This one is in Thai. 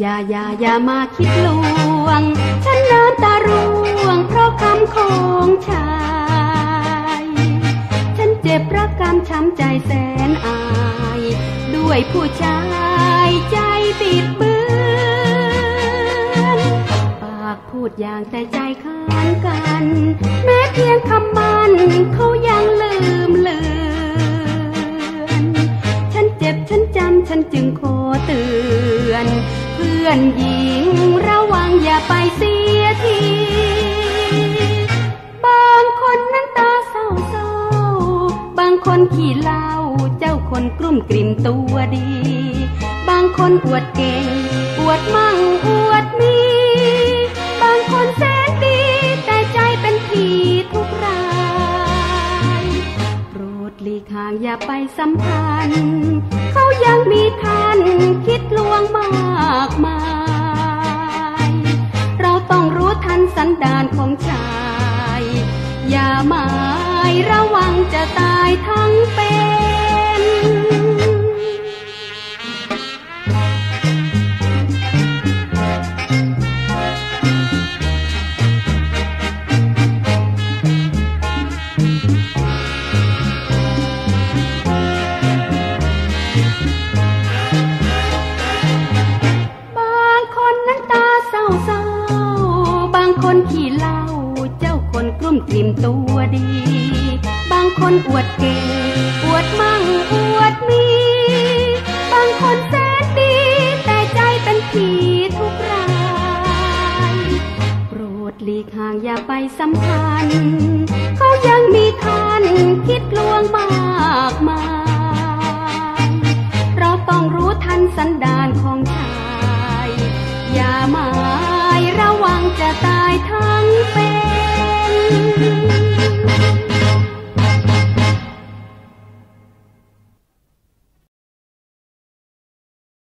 อย่าอย่าอย่ามาคิดลวง ฉันน้ำตาร่วง เพราะคำของชาย ฉันเจ็บเพราะกำช้ำใจแสนอาย ด้วยผู้ชายใจปิดเบือนปากพูดอย่างแต่ใจค้านกัน แม้เพียงคำมันเขายังลืมเลือน ฉันเจ็บฉันจำฉันจึงขอเตือน พื่อนหญิงระวังอย่าไปเสียทีบางคนนั้นตาเศร้าเศร้าบางคนขี้เหล้าเจ้าคนกลุ่มกลิ่มตัวดี บางคนอวดเก่งอวดมั่งอวดมี บางคนแสนดี แต่ใจเป็นผีทุกรายโปรดหลีกห่างอย่าไปสัมพันธ์ เขายังมีทันคิดลว สันดานของชาย อย่าหมายระวังจะตายทั้งเป คนขี้เหล้าเจ้าคนกลุ่มกลิ่มตัวดี บางคนอวดเก่งอวดมั่งอวดมี บางคนแสนดี แต่ใจเป็นผีทุกรายโปรดหลีกห่างอย่าไปสัมพันธ์เขายังมีทันคิดลวงมากมายเราต้องรู้ทันสันดา